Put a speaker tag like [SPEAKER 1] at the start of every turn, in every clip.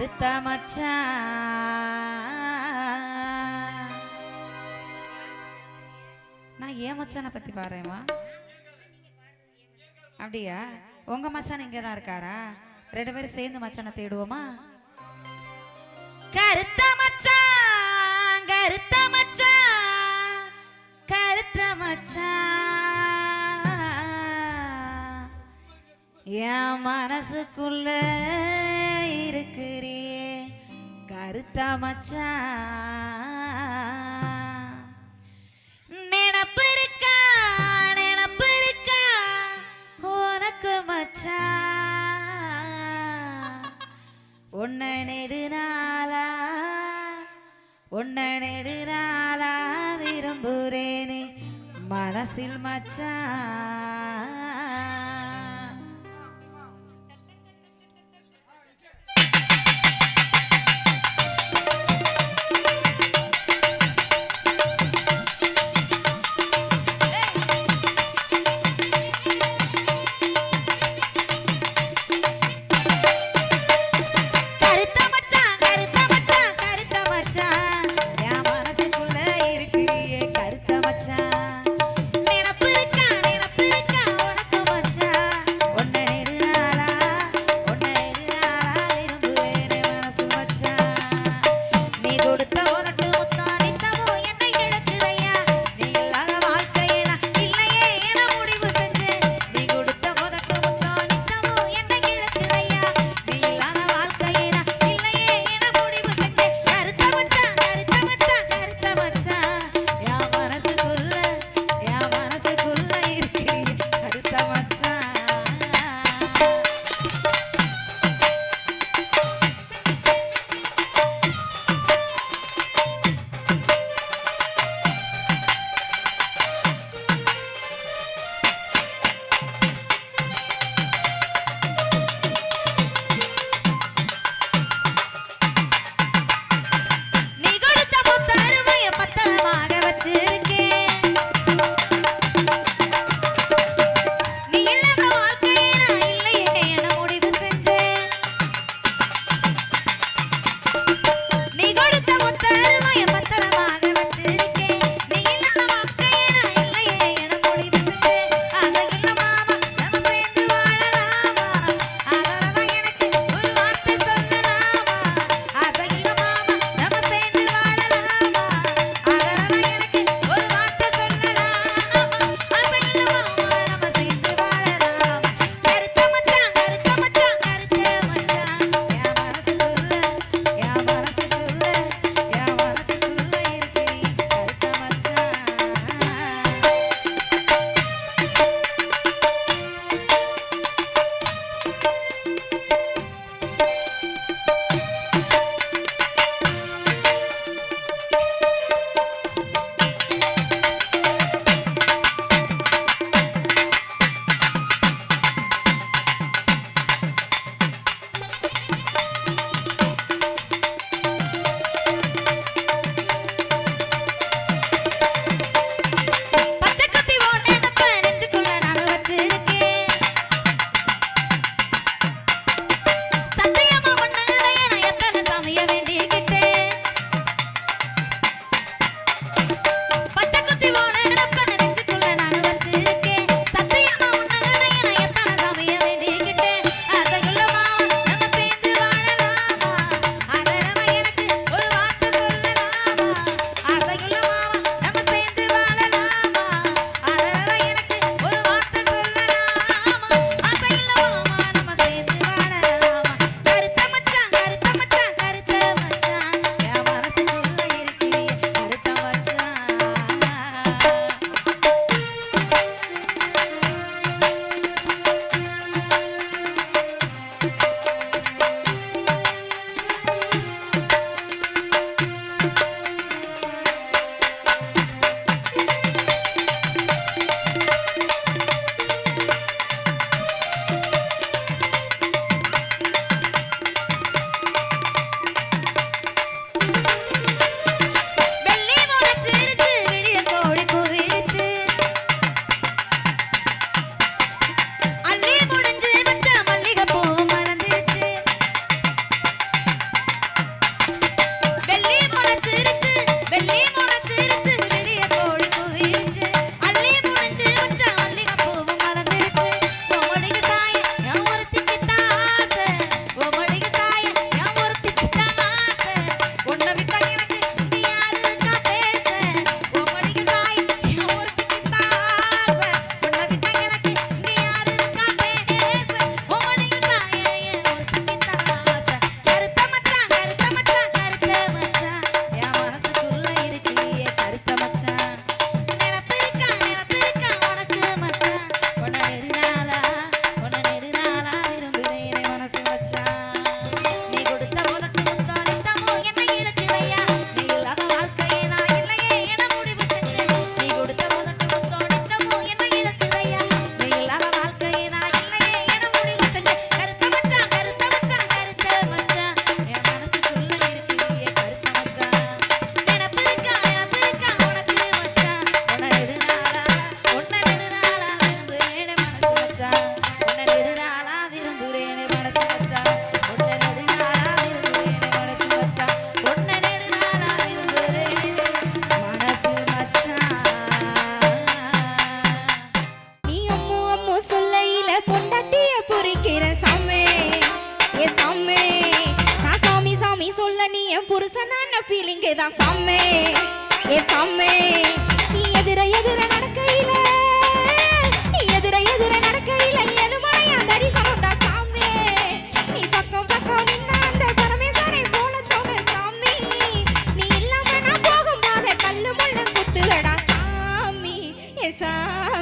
[SPEAKER 1] கருத்த மச்சான் நான் ஏன் மச்சானை பத்தி பாடுறேம்மா அப்படியா? உங்க மச்சான் இங்க தான் இருக்காரா? ரெண்டு பேரும் சேர்ந்து மச்சானை தேடுவோமா? கருத்த மச்சான் கருத்த மச்சான் கருத்த மச்சான் என் மனசுக்குள்ள இருக்கிறீ கருத்த மச்சான்.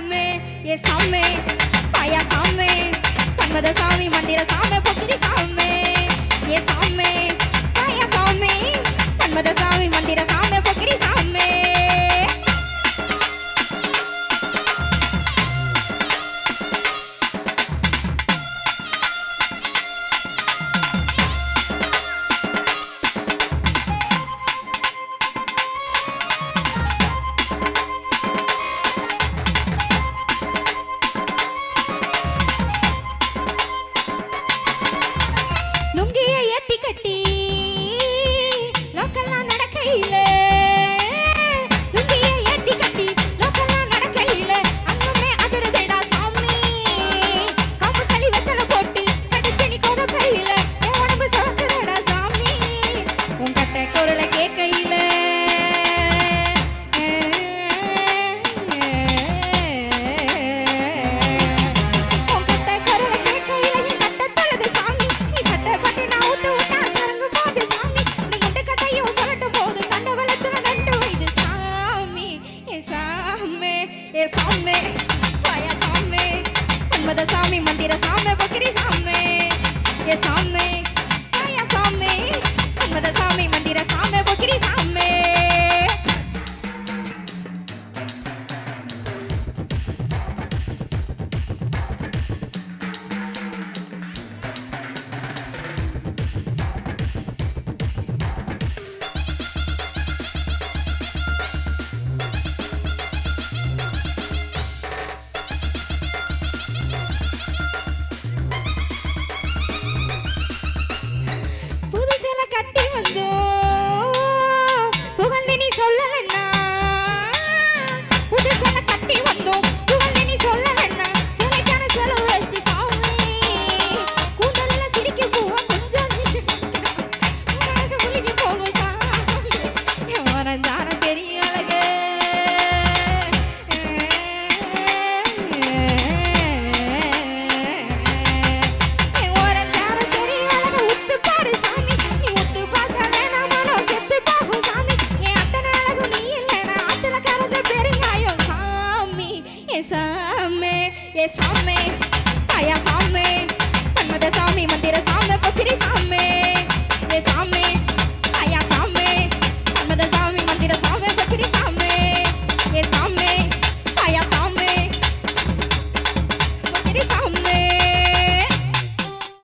[SPEAKER 2] சாமே ஏ சாமே பாயா சாமே பன்மத சாமி மந்திர சாமி பொக்கிரி சாமே ஏ சாமே பாயா சாமே பன்மத சாமி மந்திர சாமி பொக்கிரி ろさ。Olé! ஏ சாமி தாயா சாமி பன்மத சாமி மந்திர சாமி பொக்கிரி சாமி. ஏ சாமி தாயா சாமி பன்மத சாமி மந்திர சாமி பொக்கிரி சாமி.